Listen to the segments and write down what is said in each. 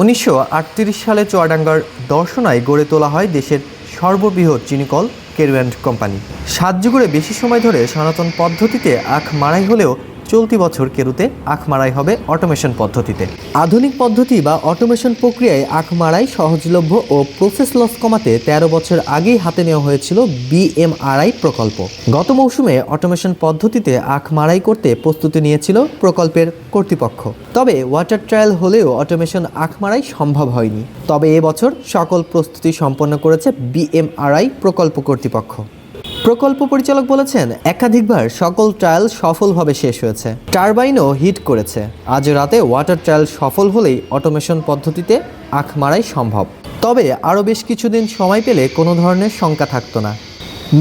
উনিশশো আটত্রিশ সালে চুয়াডাঙ্গার দর্শনায় গড়ে তোলা হয় দেশের সর্ববৃহৎ চিনিকল কেরুয়ান্ড কোম্পানি। সাত যুগের বেশি সময় ধরে সনাতন পদ্ধতিতে আখ মারাই হলেও চলতি বছর কেরুতে আখ মারাই হবে অটোমেশন পদ্ধতিতে। আধুনিক পদ্ধতি বা অটোমেশন প্রক্রিয়ায় আখ মারাই সহজলভ্য ও প্রসেস লস কমাতে তেরো বছর আগেই হাতে নেওয়া হয়েছিল বিএমআরআই প্রকল্প। গত মৌসুমে অটোমেশন পদ্ধতিতে আখ মারাই করতে প্রস্তুতি নিয়েছিল প্রকল্পের কর্তৃপক্ষ। তবে ওয়াটার ট্রায়াল হলেও অটোমেশন আখ মারাই সম্ভব হয়নি। তবে এবছর সকল প্রস্তুতি সম্পন্ন করেছে বিএমআরআই প্রকল্প কর্তৃপক্ষ। প্রকল্প পরিচালক বলেছেন, একাধিকবার সকল ট্রায়াল সফলভাবে শেষ হয়েছে। টারবাইনও হিট করেছে। আজ রাতে ওয়াটার ট্রায়াল সফল হলেই অটোমেশন পদ্ধতিতে আখ মারাই সম্ভব। তবে আরও বেশ কিছুদিন সময় পেলে কোনো ধরনের শঙ্কা থাকতো না।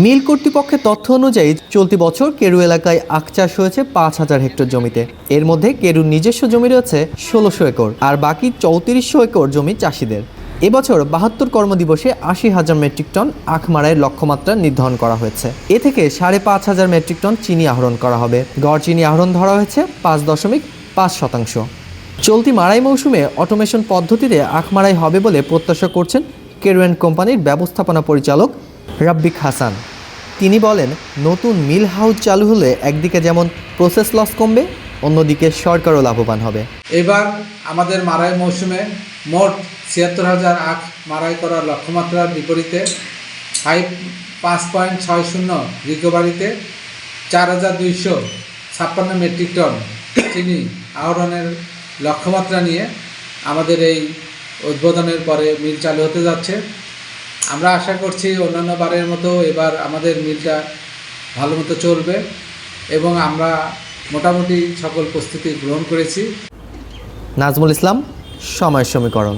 মিল কর্তৃপক্ষের তথ্য অনুযায়ী, চলতি বছর কেরু এলাকায় আখ চাষ হয়েছে পাঁচ হাজার হেক্টর জমিতে। এর মধ্যে কেরুর নিজস্ব জমি রয়েছে ষোলোশো একর, আর বাকি চৌত্রিশশো একর জমি চাষিদের। এবছর বাহাত্তর কর্মদিবসে আশি হাজার মেট্রিক টন আখ মারাইয়ের লক্ষ্যমাত্রা নির্ধারণ করা হয়েছে। এ থেকে সাড়ে পাঁচ হাজার মেট্রিক টন চিনি আহরণ করা হবে। গড় চিনি আহরণ ধরা হয়েছে পাঁচ দশমিক পাঁচ শতাংশ। চলতি মারাই মৌসুমে অটোমেশন পদ্ধতিতে আখ মারাই হবে বলে প্রত্যাশা করছেন কেরুয়ান কোম্পানির ব্যবস্থাপনা পরিচালক রাব্বিক হাসান। তিনি বলেন, নতুন মিল হাউস চালু হলে একদিকে যেমন প্রসেস লস কমবে অন্যদিকে সরকারও লাভবান হবে। এবার আমাদের মারাই মৌসুমে মোট ছিয়াত্তর হাজার আখ মারাই করার লক্ষ্যমাত্রার বিপরীতে ফাইভ পাঁচ পয়েন্ট ছয় শূন্য রিকভারিতে চার হাজার দুইশো ছাপ্পান্ন মেট্রিক টন চিনি আহরণের লক্ষ্যমাত্রা নিয়ে আমাদের এই উদ্বোধনের পরে মিল চালু হতে যাচ্ছে। আমরা আশা করছি অন্যান্য বারের মতো এবার আমাদের মিলটা ভালো মতো চলবে এবং আমরা মোটামুটি সকল প্রস্তুতি গ্রহণ করেছি। নাজমুল ইসলাম সময় সমীকরণ।